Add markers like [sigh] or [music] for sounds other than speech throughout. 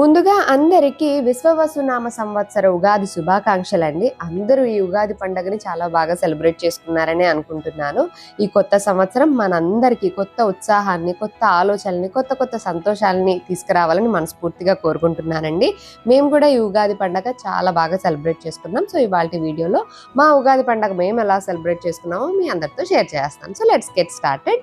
ముందుగా అందరికీ విశ్వవసునామ సంవత్సర ఉగాది శుభాకాంక్షలు అండి అందరూ ఈ ఉగాది పండుగని చాలా బాగా సెలబ్రేట్ చేసుకున్నారని అనుకుంటున్నాను. ఈ కొత్త సంవత్సరం మనందరికీ కొత్త ఉత్సాహాన్ని కొత్త ఆలోచనల్ని కొత్త కొత్త సంతోషాలని తీసుకురావాలని మనస్ఫూర్తిగా కోరుకుంటున్నానండి. మేము కూడా ఈ ఉగాది పండగ చాలా బాగా సెలబ్రేట్ చేసుకున్నాం. సో ఇవాళ వీడియోలో మా ఉగాది పండగ మేము ఎలా సెలబ్రేట్ చేసుకున్నామో మీ అందరితో షేర్ చేస్తాను. So let's get started.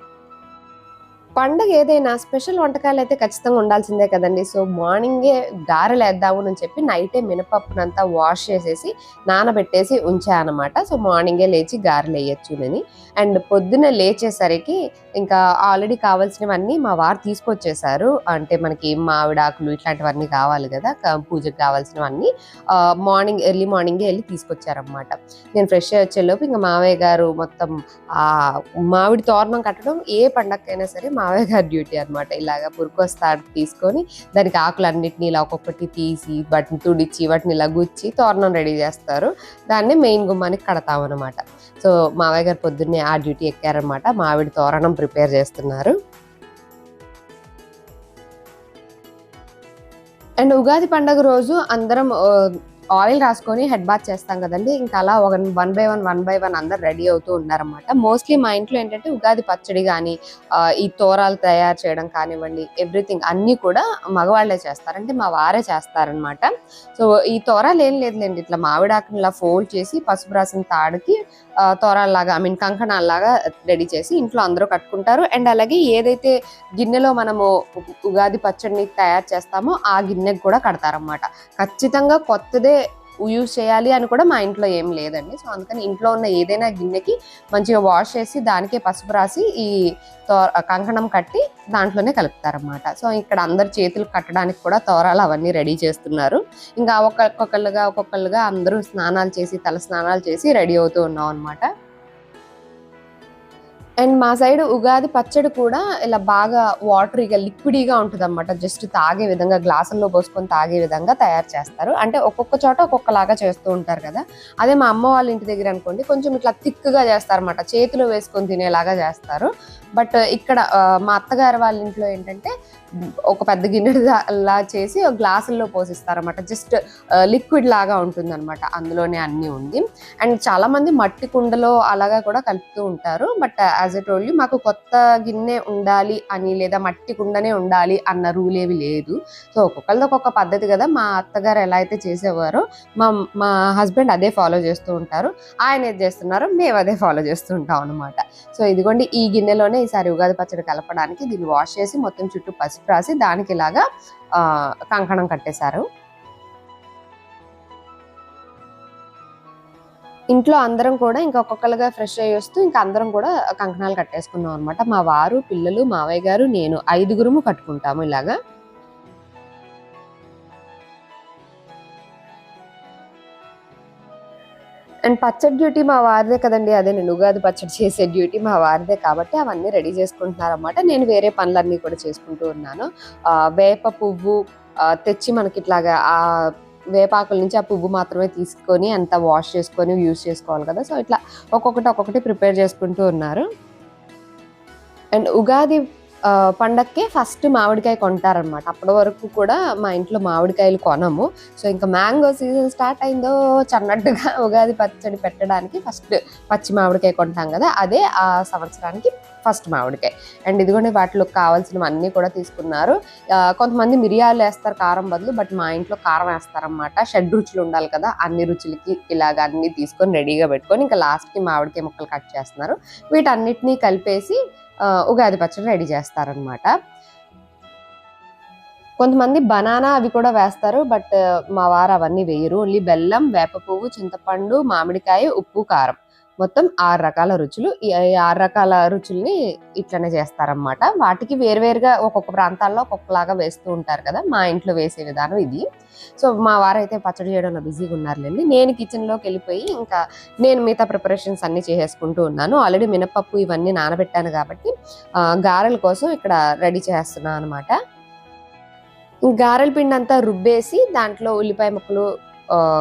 పండగ ఏదైనా స్పెషల్ వంటకాలు అయితే ఖచ్చితంగా ఉండాల్సిందే కదండి. సో మార్నింగే గారెలేద్దాము అని చెప్పి నైటే మినపప్పునంతా వాష్ చేసేసి నానబెట్టేసి ఉంచానమాట. సో మార్నింగే లేచి గారెలు వేయచ్చు అని. అండ్ పొద్దున లేచేసరికి ఇంకా ఆల్రెడీ కావాల్సినవన్నీ మా వారు తీసుకొచ్చేసారు. అంటే మనకి మామిడాకులు ఇట్లాంటివన్నీ కావాలి కదా పూజకు కావాల్సినవన్నీ మార్నింగ్ ఎర్లీ మార్నింగే వెళ్ళి తీసుకొచ్చారనమాట నేను ఫ్రెష్ వచ్చేలోపు ఇంకా మావయ్య గారు మొత్తం మావిడి మామిడి తోరణం కట్టడం ఏ పండగకైనా సరే మావయ్య గారి డ్యూటీ అనమాట ఇలాగా పురుకొస్తాడు తీసుకొని దానికి ఆకులన్నిటిని ఇలా ఒక్కొక్కటి తీసి వాటిని తుడిచి వాటిని ఇలా గుచ్చి తోరణం రెడీ చేస్తారు. దాన్ని మెయిన్ గుమ్మానికి కడతాం అనమాట సో మావయ్య గారు పొద్దున్నే ఆ డ్యూటీ ఎక్కారనమాట మావిడి తోరణం ప్రిపేర్ చేస్తున్నారు. అండ్ ఉగాది పండగ రోజు అందరం ఆయిల్ రాసుకొని హెడ్ బాత్ చేస్తాం కదండి. ఇంకా అలా ఒక one by one one by one అందరు రెడీ అవుతూ ఉన్నారన్నమాట. మోస్ట్లీ మా ఇంట్లో ఏంటంటే ఉగాది పచ్చడి కానీ ఈ తోరాలు తయారు చేయడం కానివ్వండి ఎవ్రీథింగ్ అన్నీ కూడా మగవాళ్ళే చేస్తారంటే మా వారే చేస్తారనమాట సో ఈ తోరాలు ఏం లేదులేండి. ఇట్లా మామిడాకుని ఇలా ఫోల్డ్ చేసి పసుపు రాసిన తాడుకి తోరాల్లాగా ఐ మీన్ కంకణాల్లాగా రెడీ చేసి ఇంట్లో అందరూ కట్టుకుంటారు. అండ్ అలాగే ఏదైతే గిన్నెలో మనము ఉగాది పచ్చడిని తయారు చేస్తామో ఆ గిన్నెకి కూడా కడతారన్నమాట. ఖచ్చితంగా కొత్తదే యూజ్ చేయాలి అని కూడా మా ఇంట్లో ఏం లేదండి. సో అందుకని ఇంట్లో ఉన్న ఏదైనా గిన్నెకి మంచిగా వాష్ చేసి దానికే పసుపు రాసి ఈ తో కంకణం కట్టి దాంట్లోనే కలుపుతారనమాట సో ఇక్కడ అందరు చేతులు కట్టడానికి కూడా తోరాలు అవన్నీ రెడీ చేస్తున్నారు. ఇంకా ఒక్కొక్కళ్ళుగా ఒక్కొక్కళ్ళుగా అందరూ స్నానాలు చేసి తల స్నానాలు చేసి రెడీ అవుతూ ఉన్నాం అనమాట అండ్ మా సైడ్ ఉగాది పచ్చడి కూడా ఇలా బాగా వాటరీగా లిక్విడీగా ఉంటుంది అనమాట జస్ట్ తాగే విధంగా గ్లాసుల్లో పోసుకొని తాగే విధంగా తయారు చేస్తారు. అంటే ఒక్కొక్క చోట ఒక్కొక్కలాగా చేస్తూ ఉంటారు కదా. అదే మా అమ్మ వాళ్ళ ఇంటి దగ్గర అనుకోండి కొంచెం ఇట్లా థిక్గా చేస్తారన్నమాట. చేతిలో వేసుకొని తినేలాగా చేస్తారు. బట్ ఇక్కడ మా అత్తగారు వాళ్ళ ఇంట్లో ఏంటంటే ఒక పెద్ద గిన్నెలా చేసి ఒక గ్లాసుల్లో పోసిస్తారనమాట జస్ట్ లిక్విడ్ లాగా ఉంటుంది అనమాట అందులోనే అన్ని ఉంది అండ్ చాలా మంది మట్టి కుండలో అలాగా కూడా కలుపుతూ ఉంటారు. బట్ యాజ్ ఎ ఓన్లీ మాకు కొత్త గిన్నె ఉండాలి అని లేదా మట్టి కుండనే ఉండాలి అన్న రూల్ ఏవి లేదు. సో ఒక్కొక్కరిది ఒక్కొక్క పద్ధతి కదా. మా అత్తగారు ఎలా అయితే చేసేవారో మా మా హస్బెండ్ అదే ఫాలో చేస్తూ ఉంటారు. ఆయన ఏది చేస్తున్నారో మేము అదే ఫాలో చేస్తూ ఉంటాం అనమాట సో ఇదిగోండి ఈ గిన్నెలోనే ఈసారి ఉగాది పచ్చడి కలపడానికి దీన్ని వాష్ చేసి మొత్తం చుట్టూ పసి పసుపు రాసి దానికి ఇలాగా ఆ, కంకణం కట్టేశారు. ఇంట్లో అందరం కూడా ఇంకా ఒక్కొక్కరుగా ఫ్రెష్ అయ్యి వస్తూ ఇంకా అందరం కూడా కంకణాలు కట్టేసుకున్నాం అనమాట మా వారు పిల్లలు మావయ్య గారు నేను ఐదుగురుము కట్టుకుంటాము ఇలాగా. అండ్ పచ్చడి డ్యూటీ మా వారిదే కదండి అదే నేను ఉగాది పచ్చడి చేసే డ్యూటీ మా వారిదే కాబట్టి అవన్నీ రెడీ చేసుకుంటున్నారు అనమాట నేను వేరే పనులన్నీ కూడా చేసుకుంటూ ఉన్నాను. వేప పువ్వు తెచ్చి మనకి ఇట్లాగా ఆ వేపాకుల నుంచి ఆ పువ్వు మాత్రమే తీసుకొని అంతా వాష్ చేసుకొని యూజ్ చేసుకోవాలి కదా. సో ఇట్లా ఒక్కొక్కటి ఒక్కొక్కటి ప్రిపేర్ చేసుకుంటూ ఉన్నారు. అండ్ ఉగాది పండక్కే ఫస్ట్ మామిడికాయ కొంటారనమాట అప్పటి వరకు కూడా మా ఇంట్లో మామిడికాయలు కొనము. సో ఇంకా మ్యాంగో సీజన్ స్టార్ట్ అయిందో చన్నట్టుగా [laughs] ఉగాది పచ్చడి పెట్టడానికి ఫస్ట్ పచ్చి మామిడికాయ కొంటాం కదా అదే ఆ సంవత్సరానికి ఫస్ట్ మామిడికాయ. అండ్ ఇదిగోండి వాటిలో కావాల్సినవి అన్నీ కూడా తీసుకున్నారు. కొంతమంది మిరియాలు వేస్తారు కారం బదులు బట్ మా ఇంట్లో కారం వేస్తారనమాట షెడ్ రుచులు ఉండాలి కదా అన్ని రుచులకి ఇలాగ అన్నీ తీసుకొని రెడీగా పెట్టుకొని ఇంకా లాస్ట్కి మామిడికాయ ముక్కలు కట్ చేస్తున్నారు. వీటన్నిటినీ కలిపేసి ఉగాది పచ్చడి రెడీ చేస్తారనమాట కొంతమంది బనానా అవి కూడా వేస్తారు బట్ మా వారు అవన్నీ వేయరు. ఓన్లీ బెల్లం వేప పువ్వు చింతపండు మామిడికాయ ఉప్పు కారం. మొత్తం ఆరు రకాల రుచులు. ఈ ఆరు రకాల రుచుల్ని ఇట్లనే చేస్తారన్నమాట. వాటికి వేరువేరుగా ఒక్కొక్క ప్రాంతాల్లో ఒక్కొక్కలాగా వేస్తూ ఉంటారు కదా మా ఇంట్లో వేసే విధానం ఇది. సో మా వారైతే పచ్చడి చేయడంలో బిజీగా ఉన్నారులేండి. నేను కిచెన్లోకి వెళ్ళిపోయి ఇంకా నేను మిగతా ప్రిపరేషన్స్ అన్ని చేసేసుకుంటూ ఉన్నాను. ఆల్రెడీ మినపప్పు ఇవన్నీ నానబెట్టాను కాబట్టి గారెల కోసం ఇక్కడ రెడీ చేస్తున్నాను అనమాట గారెల పిండి అంతా రుబ్బేసి దాంట్లో ఉల్లిపాయ ముక్కలు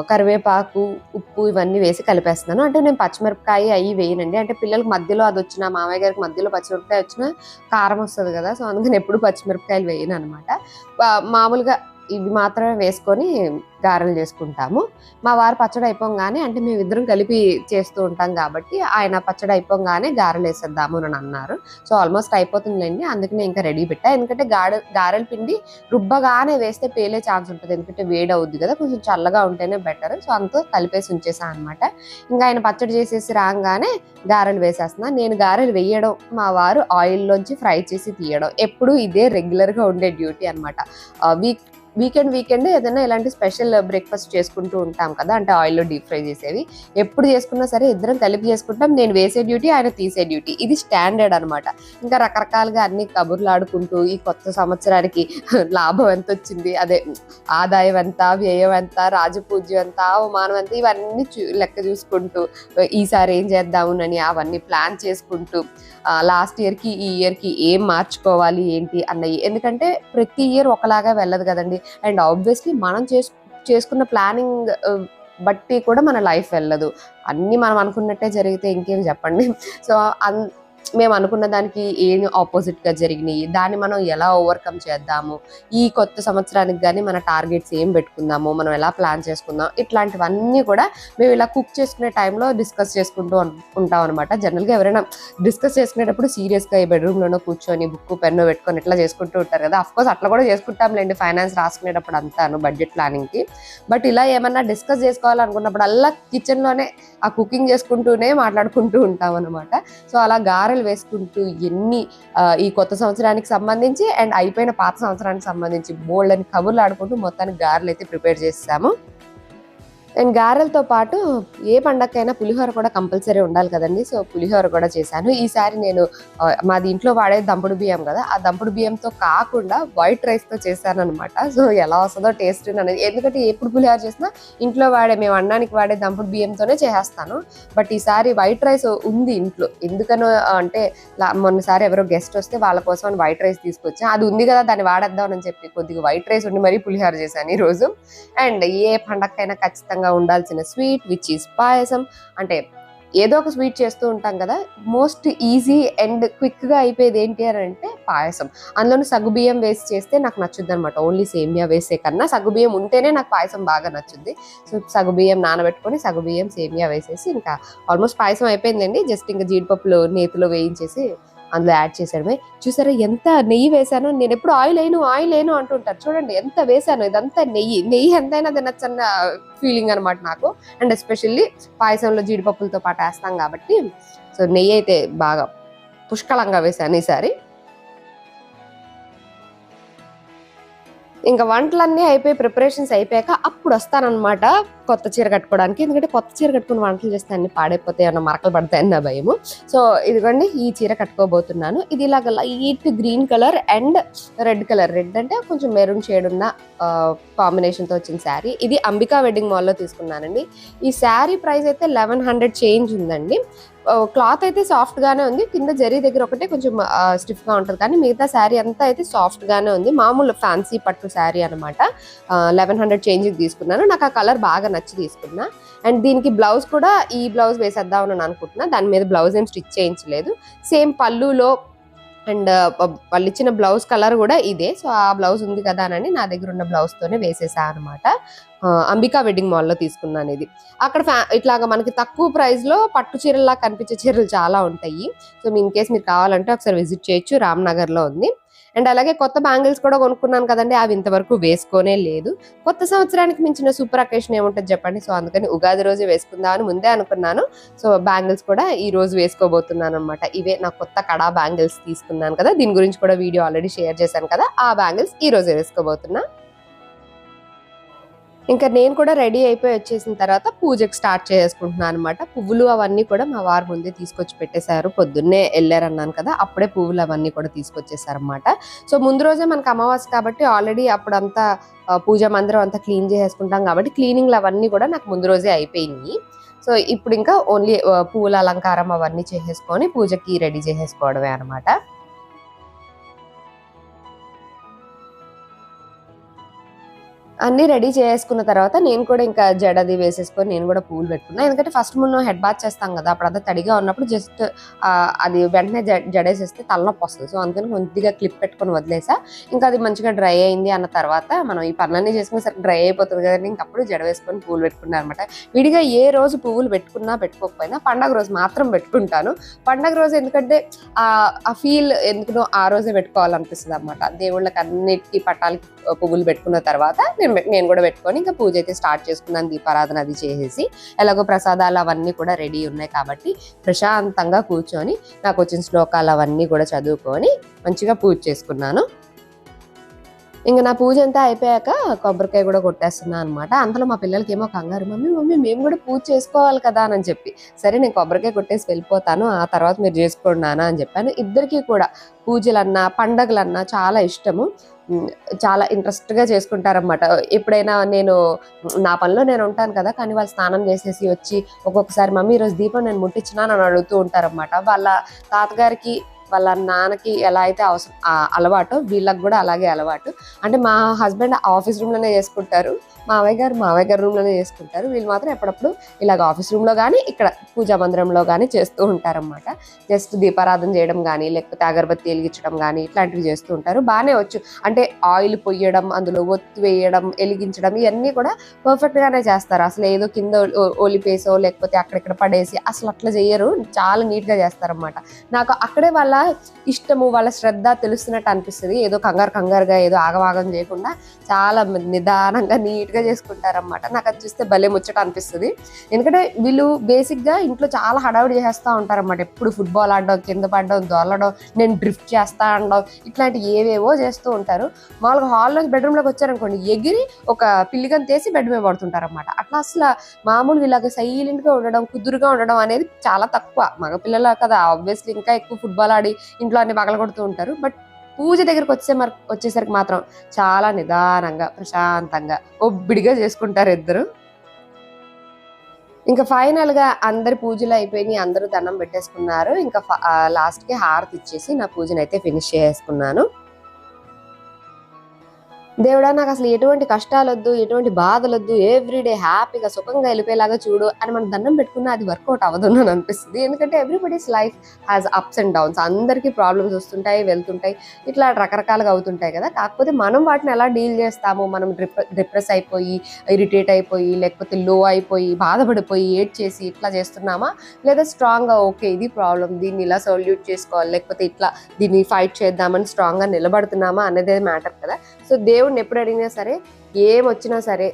కరివేపాకు ఉప్పు ఇవన్నీ వేసి కలిపేస్తున్నాను. అంటే నేను పచ్చిమిరపకాయ అవి వేయనండి. అంటే పిల్లలకి మధ్యలో అది వచ్చిన మామయ్య గారికి మధ్యలో పచ్చిమిరపకాయ వచ్చిన కారం వస్తుంది కదా సో అందుకని ఎప్పుడు పచ్చిమిరపకాయలు వేయను అనమాట మామూలుగా ఇవి మాత్రమే వేసుకొని గారెలు చేసుకుంటాము. మా వారు పచ్చడి అయిపోగానే అంటే మేము ఇద్దరం కలిపి చేస్తూ ఉంటాం కాబట్టి ఆయన పచ్చడి అయిపోగానే గారెలు వేసేద్దాము అని అన్నారు. సో ఆల్మోస్ట్ అయిపోతుందిలేండి. అందుకనే ఇంకా రెడీ పెట్టా. ఎందుకంటే గారె గారెల పిండి రుబ్బగానే వేస్తే పేలే ఛాన్స్ ఉంటుంది. ఎందుకంటే వేడి అవుద్ది కదా కొంచెం చల్లగా ఉంటేనే బెటర్. సో అంతా కలిపేసి ఉంచేసా అనమాట ఇంకా ఆయన పచ్చడి చేసేసి రాగానే గారెలు వేసేస్తున్నా. నేను గారెలు వేయడం మా వారు ఆయిల్లోంచి ఫ్రై చేసి తీయడం ఎప్పుడు ఇదే రెగ్యులర్గా ఉండే డ్యూటీ అనమాట వీక్ వీకెండ్ వీకెండ్ ఏదైనా ఇలాంటి స్పెషల్ బ్రేక్ఫాస్ట్ చేసుకుంటూ ఉంటాం కదా అంటే ఆయిల్లో డీప్ ఫ్రై చేసేవి. ఎప్పుడు చేసుకున్నా సరే ఇద్దరం కలిపి చేసుకుంటాం. నేను వేసే డ్యూటీ ఆయన తీసే డ్యూటీ. ఇది స్టాండర్డ్ అనమాట ఇంకా రకరకాలుగా అన్ని కబుర్లు ఆడుకుంటూ ఈ కొత్త సంవత్సరానికి [laughs] లాభం ఎంత వచ్చింది అదే ఆదాయం ఎంత వ్యయం ఎంత రాజపూజ్యం ఎంత అవమానం ఎంత ఇవన్నీ చూ- లెక్క చూసుకుంటూ ఈసారి ఏం చేద్దామునని అవన్నీ ప్లాన్ చేసుకుంటూ లాస్ట్ ఇయర్కి ఈ ఇయర్కి ఏం మార్చుకోవాలి ఏంటి అన్నవి ఎందుకంటే ప్రతి ఇయర్ ఒకలాగా వెళ్ళదు కదండి. అండ్ ఆబ్వియస్లీ మనం చేసు చేసుకున్న ప్లానింగ్ బట్టి కూడా మన లైఫ్ వెళ్ళదు. అన్నీ మనం అనుకున్నట్టే జరిగితే ఇంకేం చెప్పండి. సో అన్ మేము అనుకున్న దానికి ఏం ఆపోజిట్గా జరిగినాయి. దాన్ని మనం ఎలా ఓవర్కమ్ చేద్దాము? ఈ కొత్త సంవత్సరానికి కానీ మన టార్గెట్స్ ఏం పెట్టుకుందాము? మనం ఎలా ప్లాన్ చేసుకుందాం? ఇట్లాంటివన్నీ కూడా మేము ఇలా కుక్ చేసుకునే టైంలో డిస్కస్ చేసుకుంటూ ఉంటాం అనమాట జనరల్గా ఎవరైనా డిస్కస్ చేసుకునేటప్పుడు సీరియస్గా ఈ బెడ్రూమ్లోనో కూర్చొని బుక్ పెన్ను పెట్టుకొని ఇట్లా చేసుకుంటూ ఉంటారు కదా. అఫ్కోర్స్ అట్లా కూడా చేసుకుంటాంలేండి ఫైనాన్స్ రాసుకునేటప్పుడు అంతాను బడ్జెట్ ప్లానింగ్కి బట్ ఇలా ఏమన్నా డిస్కస్ చేసుకోవాలనుకున్నప్పుడు అల్లా కిచెన్లోనే ఆ కుకింగ్ చేసుకుంటూనే మాట్లాడుకుంటూ ఉంటాం అనమాట సో అలా గారెలు వేసుకుంటూ ఎన్ని ఈ కొత్త సంవత్సరానికి సంబంధించి అండ్ అయిపోయిన పాత సంవత్సరానికి సంబంధించి బోల్డ్ అని కబుర్లు ఆడుకుంటూ మొత్తానికి గారెలు అయితే ప్రిపేర్ చేస్తాము అండ్ గారెలతో పాటు ఏ పండగకైనా పులిహోర కూడా కంపల్సరీ ఉండాలి కదండి. సో పులిహోర కూడా చేశాను. ఈసారి నేను మాది ఇంట్లో వాడే దంపుడు బియ్యం కదా ఆ దంపుడు బియ్యంతో కాకుండా వైట్ రైస్తో చేశాను అనమాట సో ఎలా వస్తుందో టేస్ట్ అనేది ఎందుకంటే ఎప్పుడు పులిహోర చేసినా ఇంట్లో వాడే మేము అన్నానికి వాడే దంపుడు బియ్యంతోనే చేసేస్తాను. బట్ ఈసారి వైట్ రైస్ ఉంది ఇంట్లో. ఎందుకనో అంటే మొన్నసారి ఎవరో గెస్ట్ వస్తే వాళ్ళ కోసం వైట్ రైస్ తీసుకొచ్చాను. అది ఉంది కదా దాన్ని వాడేద్దామని చెప్పి కొద్దిగా వైట్ రైస్ ఉండి మరీ పులిహోర చేశాను ఈరోజు. రోజు అండ్ ఏ పండగకైనా ఖచ్చితంగా ఉండాల్సిన స్వీట్ విచ్ ఈస్ పాయసం. అంటే ఏదో ఒక స్వీట్ చేస్తూ ఉంటాం కదా మోస్ట్ ఈజీ అండ్ క్విక్గా అయిపోయేది ఏంటి అని అంటే పాయసం. అందులోనూ సగ్గుబియ్యం వేసి చేస్తే నాకు నచ్చుద్ది అనమాట ఓన్లీ సేమియా వేసే కన్నా సగ్గుబియ్యం ఉంటేనే నాకు పాయసం బాగా నచ్చుద్ది. సో సగ్గుబియ్యం నానబెట్టుకొని సగ్గుబియ్యం సేమియా వేసేసి ఇంకా ఆల్మోస్ట్ పాయసం అయిపోయిందండి. జస్ట్ ఇంకా జీడిపప్పులు నేతిలో వేయించేసి అందులో యాడ్ చేసేయడమే చూసారా ఎంత నెయ్యి వేసాను నేను ఎప్పుడు ఆయిల్ అయిను ఆయిల్ వేయను అంటుంటారు. చూడండి ఎంత వేసాను ఇదంతా నెయ్యి. నెయ్యి ఎంతైనా తినచ్చన్న ఫీలింగ్ అనమాట నాకు. అండ్ ఎస్పెషల్లీ పాయసంలో జీడిపప్పులతో పాటు వేస్తాం కాబట్టి. సో నెయ్యి అయితే బాగా పుష్కలంగా వేసాను ఈసారి. ఇంకా వంటలన్నీ అయిపోయి ప్రిపరేషన్స్ అయిపోయాక అప్పుడు వస్తానన్నమాట. కొత్త చీర కట్టుకోవడానికి. ఎందుకంటే కొత్త చీర కట్టుకుని వంటలు చేస్తే అన్ని పాడైపోతాయి అన్న మరకలు పడతాయని నా భయము. సో ఇదిగోండి ఈ చీర కట్టుకోబోతున్నాను. ఇది ఇలాగ light green colour and red colour. Red అంటే కొంచెం మెరూన్ షేడ్ ఉన్న కాంబినేషన్తో వచ్చిన శారీ. ఇది అంబికా వెడ్డింగ్ మాల్లో తీసుకున్నానండి. ఈ శారీ ప్రైస్ అయితే లెవెన్ హండ్రెడ్ చేంజ్ ఉందండి. క్లాత్ అయితే సాఫ్ట్ గానే ఉంది. కింద జరీ దగ్గర ఒకటే కొంచెం స్టిఫ్గా ఉంటుంది. కానీ మిగతా శారీ అంతా అయితే సాఫ్ట్గానే ఉంది. మామూలు ఫ్యాన్సీ పట్టు శారీ అనమాట లెవెన్ హండ్రెడ్ చేంజ్కి తీసుకున్నాను. నాకు ఆ కలర్ బాగా నచ్చి తీసుకున్నా. అండ్ దీనికి బ్లౌజ్ కూడా ఈ బ్లౌజ్ వేసేద్దాం అని అనుకుంటున్నా. దాని మీద బ్లౌజ్ ఏం స్టిచ్ చేయించలేదు. సేమ్ పళ్ళులో అండ్ వాళ్ళు ఇచ్చిన బ్లౌజ్ కలర్ కూడా ఇదే. సో ఆ బ్లౌజ్ ఉంది కదా అని నా దగ్గర ఉన్న బ్లౌజ్ తోనే వేసేసా అనమాట అంబికా వెడ్డింగ్ మాల్లో తీసుకున్నాను ఇది. అక్కడ ఫ్యా ఇట్లాగా మనకి తక్కువ ప్రైస్లో పట్టు చీరల్లా కనిపించే చీరలు చాలా ఉంటాయి. సో ఇన్ కేస్ మీరు కావాలంటే ఒకసారి విజిట్ చేయొచ్చు. రామ్నగర్లో ఉంది. అండ్ అలాగే కొత్త బ్యాంగిల్స్ కూడా కొనుక్కున్నాను కదండి అవి ఇంతవరకు వేసుకోనే లేదు. కొత్త సంవత్సరానికి మించిన సూపర్ అకేషన్ ఏముంటుంది చెప్పండి? సో అందుకని ఉగాది రోజు వేసుకుందామని ముందే అనుకున్నాను. సో బ్యాంగిల్స్ కూడా ఈ రోజు వేసుకోబోతున్నాను అనమాట ఇవే నా కొత్త కడా బ్యాంగిల్స్ తీసుకున్నాను కదా దీని గురించి కూడా వీడియో ఆల్రెడీ షేర్ చేశాను కదా ఆ బ్యాంగిల్స్ ఈ రోజు వేసుకోబోతున్నా. ఇంకా నేను కూడా రెడీ అయిపోయి వచ్చేసిన తర్వాత పూజకి స్టార్ట్ చేసుకుంటున్నాను అనమాట పువ్వులు అవన్నీ కూడా మా వారు ముందే తీసుకొచ్చి పెట్టేశారు. పొద్దున్నే వెళ్ళారన్నాను కదా అప్పుడే పువ్వులు అవన్నీ కూడా తీసుకొచ్చేసారనమాట సో ముందు రోజే మనకు అమావాస్య కాబట్టి ఆల్రెడీ అప్పుడంతా పూజ మందిరం అంతా క్లీన్ చేసేసుకుంటాం కాబట్టి క్లీనింగ్లు అవన్నీ కూడా నాకు ముందు రోజే అయిపోయినాయి. సో ఇప్పుడు ఇంకా ఓన్లీ పువ్వుల అలంకారం అవన్నీ చేసేసుకొని పూజకి రెడీ చేసేసుకోవడమే అనమాట అన్ని రెడీ చేసుకున్న తర్వాత నేను కూడా ఇంకా జడది వేసేసుకొని నేను కూడా పూలు పెట్టుకున్నా. ఎందుకంటే ఫస్ట్ మనం హెడ్ బాత్ చేస్తాం కదా అప్పుడు తడిగా ఉన్నప్పుడు జస్ట్ అది వెంటనే జడేసేస్తే తలనొప్పి వస్తుంది. సో అందుకని కొద్దిగా క్లిప్ పెట్టుకొని వదిలేసా. ఇంకా అది మంచిగా డ్రై అయింది అన్న తర్వాత మనం ఈ పనులన్నీ చేసుకునేసరికి డ్రై అయిపోతుంది కదండి. ఇంకప్పుడు జడ వేసుకొని పూలు పెట్టుకున్నాను అనమాట విడిగా ఏ రోజు పువ్వులు పెట్టుకున్నా పెట్టుకోకపోయినా పండగ రోజు మాత్రం పెట్టుకుంటాను. పండగ రోజు ఎందుకంటే ఆ ఫీల్ ఎందుకునో ఆ రోజే పెట్టుకోవాలనిపిస్తుంది అనమాట దేవుళ్ళకి అన్నిటికీ పట్టాలకి పువ్వులు పెట్టుకున్న తర్వాత నేను నేను కూడా పెట్టుకొని ఇంకా పూజ అయితే స్టార్ట్ చేసుకున్నాను దీపారాధన అది చేసేసి. ఎలాగో ప్రసాదాలు అవన్నీ కూడా రెడీ ఉన్నాయి కాబట్టి ప్రశాంతంగా కూర్చొని నాకు వచ్చిన శ్లోకాలు అవన్నీ కూడా చదువుకొని మంచిగా పూజ చేసుకున్నాను. ఇంకా నా పూజ అంతా అయిపోయాక కొబ్బరికాయ కూడా కొట్టేస్తున్నా అనమాట అంతలో మా పిల్లలకి ఏమో కంగారు మమ్మీ మమ్మీ మేము కూడా పూజ చేసుకోవాలి కదా అని చెప్పి. సరే నేను కొబ్బరికాయ కొట్టేసి వెళ్ళిపోతాను ఆ తర్వాత మీరు చేసుకోండి నానా అని చెప్పాను. ఇద్దరికీ కూడా పూజలన్నా పండగలన్నా చాలా ఇష్టము. చాలా ఇంట్రెస్ట్గా చేసుకుంటారన్నమాట. ఎప్పుడైనా నేను నా పనిలో నేను ఉంటాను కదా కానీ వాళ్ళు స్నానం చేసేసి వచ్చి ఒక్కొక్కసారి మమ్మీ ఈరోజు దీపం నేను ముట్టించినా? అని అడుగుతూ ఉంటారన్నమాట. వాళ్ళ తాతగారికి వాళ్ళ నాన్నకి ఎలా అయితే అవసరం అలవాటు వీళ్ళకి కూడా అలాగే అలవాటు. అంటే మా హస్బెండ్ ఆఫీస్ రూమ్లోనే చేసుకుంటారు మావయ్య గారు మావయ్య గారు రూమ్లోనే చేసుకుంటారు. వీళ్ళు మాత్రం ఎప్పుడప్పుడు ఇలాగ ఆఫీస్ రూమ్లో కానీ ఇక్కడ పూజా మందిరంలో కానీ చేస్తూ ఉంటారన్నమాట. జస్ట్ దీపారాధన చేయడం కానీ లేకపోతే అగరబత్తి వెలిగించడం కానీ ఇట్లాంటివి చేస్తూ ఉంటారు. బాగానే వచ్చు. అంటే ఆయిల్ పొయ్యడం అందులో ఒత్తి వేయడం వెలిగించడం ఇవన్నీ కూడా పర్ఫెక్ట్ గానే చేస్తారు. అసలు ఏదో కింద ఒలిపేసో లేకపోతే అక్కడిక్కడ పడేసి అసలు అట్లా చేయరు. చాలా నీట్గా నాకు అక్కడే వాళ్ళ ఇష్టము వాళ్ళ శ్రద్ధ తెలుస్తున్నట్టు అనిపిస్తుంది. ఏదో కంగారు కంగారుగా ఏదో ఆగవాగం చేయకుండా చాలా నిదానంగా నీట్గా చేసుకుంటారన్నమాట. నాకు అది చూస్తే భలే ముచ్చట అనిపిస్తుంది. ఎందుకంటే వీళ్ళు బేసిక్గా ఇంట్లో చాలా హడావిడి చేస్తూ ఉంటారన్నమాట. ఎప్పుడు ఫుట్బాల్ ఆడడం కింద పడడం దొరలడం నేను డ్రిఫ్ట్ చేస్తా అనడం ఇట్లాంటి ఏవేవో చేస్తూ ఉంటారు. మామూలుగా హాల్లోకి బెడ్రూమ్లోకి వచ్చారనుకోండి ఎగిరి ఒక పిల్లిగని తీసి బెడ్ మీద పడుతుంటారనమాట అట్లా అసలు మామూలుగా ఇలాగ సైలెంట్గా ఉండడం కుదురుగా ఉండడం అనేది చాలా తక్కువ. మగపిల్లల కదా ఆబ్వియస్లీ ఇంకా ఎక్కువ ఫుట్బాల్ ఆడి ఇంట్లో అన్ని పగలగొడుతూ ఉంటారు. బట్ పూజ దగ్గరకు వచ్చే మరి వచ్చేసరికి మాత్రం చాలా నిదానంగా ప్రశాంతంగా ఒబ్బిడిగా చేసుకుంటారు ఇద్దరు. ఇంకా ఫైనల్గా అందరి పూజలు అయిపోయినాయి అందరూ దండం పెట్టేసుకున్నారు. ఇంకా లాస్ట్కి హారతి ఇచ్చేసి నా పూజను అయితే ఫినిష్ చేసుకున్నాను. దేవుడా నాకు అసలు ఎటువంటి కష్టాలు వద్దు ఎటువంటి బాధలు వద్దు ఎవ్రీడే హ్యాపీగా సుఖంగా వెళ్ళిపోయేలాగా చూడు అని మనం దండం పెట్టుకున్నా అది వర్కౌట్ అవ్వదు అని అనిపిస్తుంది. ఎందుకంటే everybody's life has ups and downs అందరికీ ప్రాబ్లమ్స్ వస్తుంటాయి వెళ్తుంటాయి ఇట్లా రకరకాలుగా అవుతుంటాయి కదా. కాకపోతే మనం వాటిని ఎలా డీల్ చేస్తాము? మనం డిప్రెస్ అయిపోయి ఇరిటేట్ అయిపోయి లేకపోతే లో అయిపోయి బాధపడిపోయి ఏడ్ చేసి ఇట్లా చేస్తున్నామా? లేదా స్ట్రాంగ్గా ఓకే ఇది ప్రాబ్లం దీన్ని ఇలా సొల్యూట్ చేసుకోవాలి లేకపోతే ఇట్లా దీన్ని ఫైట్ చేద్దామని స్ట్రాంగ్గా నిలబడుతున్నామా? అనేది మ్యాటర్ కదా. సో దేవుడిని ఎప్పుడు అడిగినా సరే ఏం వచ్చినా సరే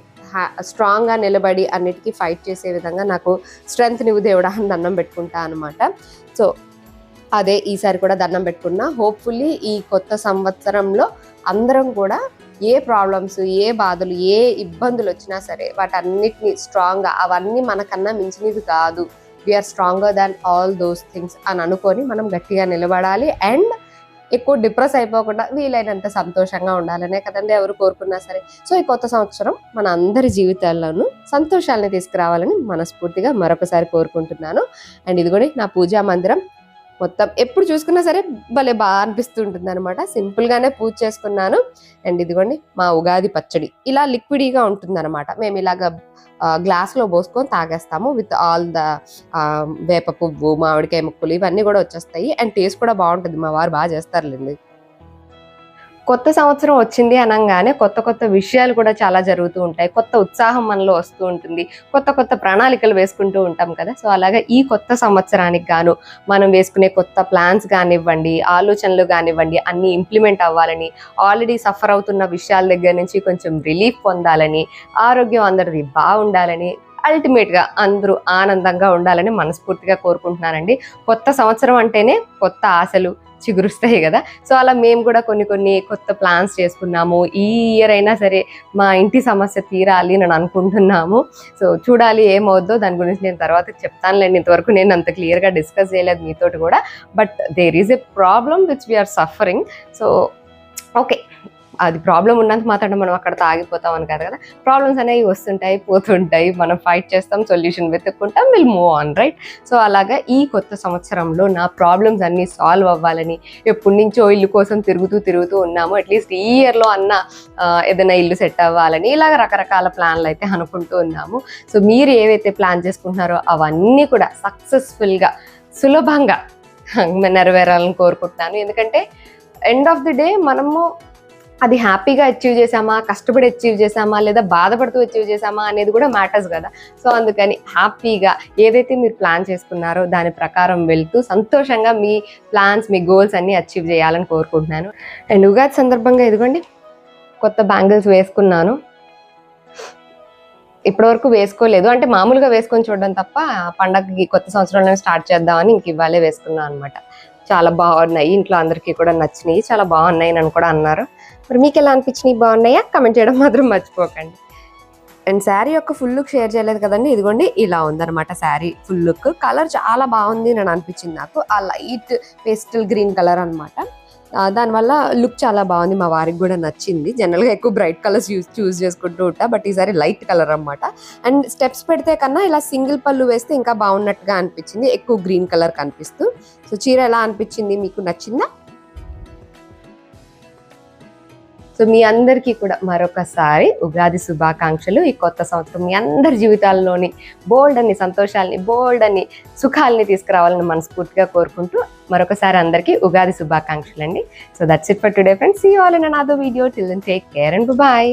స్ట్రాంగ్గా నిలబడి అన్నిటికీ ఫైట్ చేసే విధంగా నాకు స్ట్రెంగ్త్ నువ్వు దేవుడా అని దండం పెట్టుకుంటా అనమాట సో అదే ఈసారి కూడా దండం పెట్టుకున్నా. హోప్ఫుల్లీ ఈ కొత్త సంవత్సరంలో అందరం కూడా ఏ ప్రాబ్లమ్స్ ఏ బాధలు ఏ ఇబ్బందులు వచ్చినా సరే వాటన్నిటిని స్ట్రాంగ్గా అవన్నీ మనకన్నా మించినవి కాదు. We're stronger than all those things అని అనుకొని మనం గట్టిగా నిలబడాలి. అండ్ ఎక్కువ డిప్రెస్ అయిపోకుండా వీలైనంత సంతోషంగా ఉండాలనే కదండి ఎవరు కోరుకున్నా సరే. సో ఈ కొత్త సంవత్సరం మన అందరి జీవితాల్లోనూ సంతోషాలని తీసుకురావాలని మనస్ఫూర్తిగా మరొకసారి కోరుకుంటున్నాను. అండ్ ఇదిగోండి నా పూజా మందిరం మొత్తం ఎప్పుడు చూసుకున్నా సరే భలే బాగా అనిపిస్తుంటుంది అనమాట సింపుల్ గానే పూజ చేసుకున్నాను. అండ్ ఇదిగోండి మా ఉగాది పచ్చడి. ఇలా లిక్విడీగా ఉంటుంది అనమాట మేము ఇలాగ గ్లాస్లో పోసుకొని తాగేస్తాము. విత్ ఆల్ ద వేప పువ్వు మామిడికాయ ముక్కులు ఇవన్నీ కూడా వచ్చేస్తాయి. అండ్ టేస్ట్ కూడా బాగుంటుంది. మా వారు బాగా చేస్తారులేండి. కొత్త సంవత్సరం వచ్చింది అనగానే కొత్త కొత్త విషయాలు కూడా చాలా జరుగుతూ ఉంటాయి. కొత్త ఉత్సాహం మనలో వస్తూ ఉంటుంది. కొత్త కొత్త ప్రణాళికలు వేసుకుంటూ ఉంటాం కదా. సో అలాగా ఈ కొత్త సంవత్సరానికి గాను మనం వేసుకునే కొత్త ప్లాన్స్ కానివ్వండి ఆలోచనలు కానివ్వండి అన్నీ ఇంప్లిమెంట్ అవ్వాలని ఆల్రెడీ సఫర్ అవుతున్న విషయాల దగ్గర నుంచి కొంచెం రిలీఫ్ పొందాలని ఆరోగ్యం అందరిది బాగుండాలని అల్టిమేట్గా అందరూ ఆనందంగా ఉండాలని మనస్ఫూర్తిగా కోరుకుంటున్నానండి. కొత్త సంవత్సరం అంటేనే కొత్త ఆశలు చిగురుస్తాయి కదా. సో అలా మేము కూడా కొన్ని కొన్ని కొత్త ప్లాన్స్ చేసుకున్నాము. ఈ ఇయర్ అయినా సరే మా ఇంటి సమస్య తీరాలి అని అనుకుంటున్నాము. సో చూడాలి ఏమవుద్దో దాని గురించి నేను తర్వాత చెప్తానులేండి ఇంతవరకు నేను అంత క్లియర్గా డిస్కస్ చేయలేదు మీతో కూడా. But there is a problem which we're suffering so okay అది ప్రాబ్లం ఉన్నంత మాత్రం మనం అక్కడ ఆగిపోతాం అని కాదు కదా. ప్రాబ్లమ్స్ అనేవి వస్తుంటాయి పోతుంటాయి. మనం ఫైట్ చేస్తాం solution వెతుక్కుంటాం will move on right so అలాగా ఈ కొత్త సంవత్సరంలో నా ప్రాబ్లమ్స్ అన్నీ సాల్వ్ అవ్వాలని ఎప్పటి నుంచో ఇల్లు కోసం తిరుగుతూ తిరుగుతూ ఉన్నాము. అట్లీస్ట్ ఈ ఇయర్లో అన్న ఏదైనా ఇల్లు సెట్ అవ్వాలని ఇలాగ రకరకాల ప్లాన్లు అయితే అనుకుంటూ ఉన్నాము. సో మీరు ఏవైతే ప్లాన్ చేసుకుంటున్నారో అవన్నీ కూడా సక్సెస్ఫుల్గా సులభంగా [laughs] నెరవేరాలని కోరుకుంటున్నాను. ఎందుకంటే ఎండ్ ఆఫ్ ది డే మనము అది హ్యాపీగా అచీవ్ చేసామా కష్టపడి అచీవ్ చేసామా లేదా బాధపడుతూ అచీవ్ చేసామా అనేది కూడా మ్యాటర్స్ కదా. సో అందుకని హ్యాపీగా ఏదైతే మీరు ప్లాన్ చేసుకున్నారో దాని ప్రకారం వెళ్తూ సంతోషంగా మీ ప్లాన్స్ మీ గోల్స్ అన్ని అచీవ్ చేయాలని కోరుకుంటున్నాను. అండ్ ఉగాది సందర్భంగా ఇదిగోండి కొత్త బ్యాంగిల్స్ వేసుకున్నాను. ఇప్పటివరకు వేసుకోలేదు. అంటే మామూలుగా వేసుకొని చూడడం తప్ప పండగకి కొత్త సంవత్సరంలో స్టార్ట్ చేద్దామని ఇంక ఇవ్వాలే వేసుకున్నాను అనమాట చాలా బాగున్నాయి. ఇంట్లో అందరికీ కూడా నచ్చినాయి. చాలా బాగున్నాయి అని కూడా అన్నారు. మరి మీకు ఎలా అనిపించినాయి? బాగున్నాయా? కమెంట్ చేయడం మాత్రం మర్చిపోకండి. అండ్ శారీ యొక్క ఫుల్ లుక్ షేర్ చేయలేదు కదండి? ఇదిగోండి ఇలా ఉందన్నమాట శారీ ఫుల్ లుక్. కలర్ చాలా బాగుంది అని అనిపించింది నాకు. ఆ లైట్ పేస్టల్ గ్రీన్ కలర్ అనమాట దానివల్ల లుక్ చాలా బాగుంది. మా వారికి కూడా నచ్చింది. జనరల్గా ఎక్కువ బ్రైట్ కలర్స్ యూస్ చూస్ చేసుకుంటూ ఉంటా. బట్ ఈసారి లైట్ కలర్ అన్నమాట. అండ్ స్టెప్స్ పెడితే కన్నా ఇలా సింగిల్ పళ్ళు వేస్తే ఇంకా బాగున్నట్టుగా అనిపించింది. ఎక్కువ గ్రీన్ కలర్ కనిపిస్తూ. సో చీర ఎలా అనిపించింది? మీకు నచ్చిందా? సో మీ అందరికీ కూడా మరొకసారి ఉగాది శుభాకాంక్షలు. ఈ కొత్త సంవత్సరం మీ అందరి జీవితాల్లోని బోల్డ్ అని సంతోషాలని బోల్డ్ అని సుఖాలని తీసుకురావాలని మనస్ఫూర్తిగా కోరుకుంటూ మరొకసారి అందరికీ ఉగాది శుభాకాంక్షలు అండి so that's it for today friends see all in another video till then take care and bye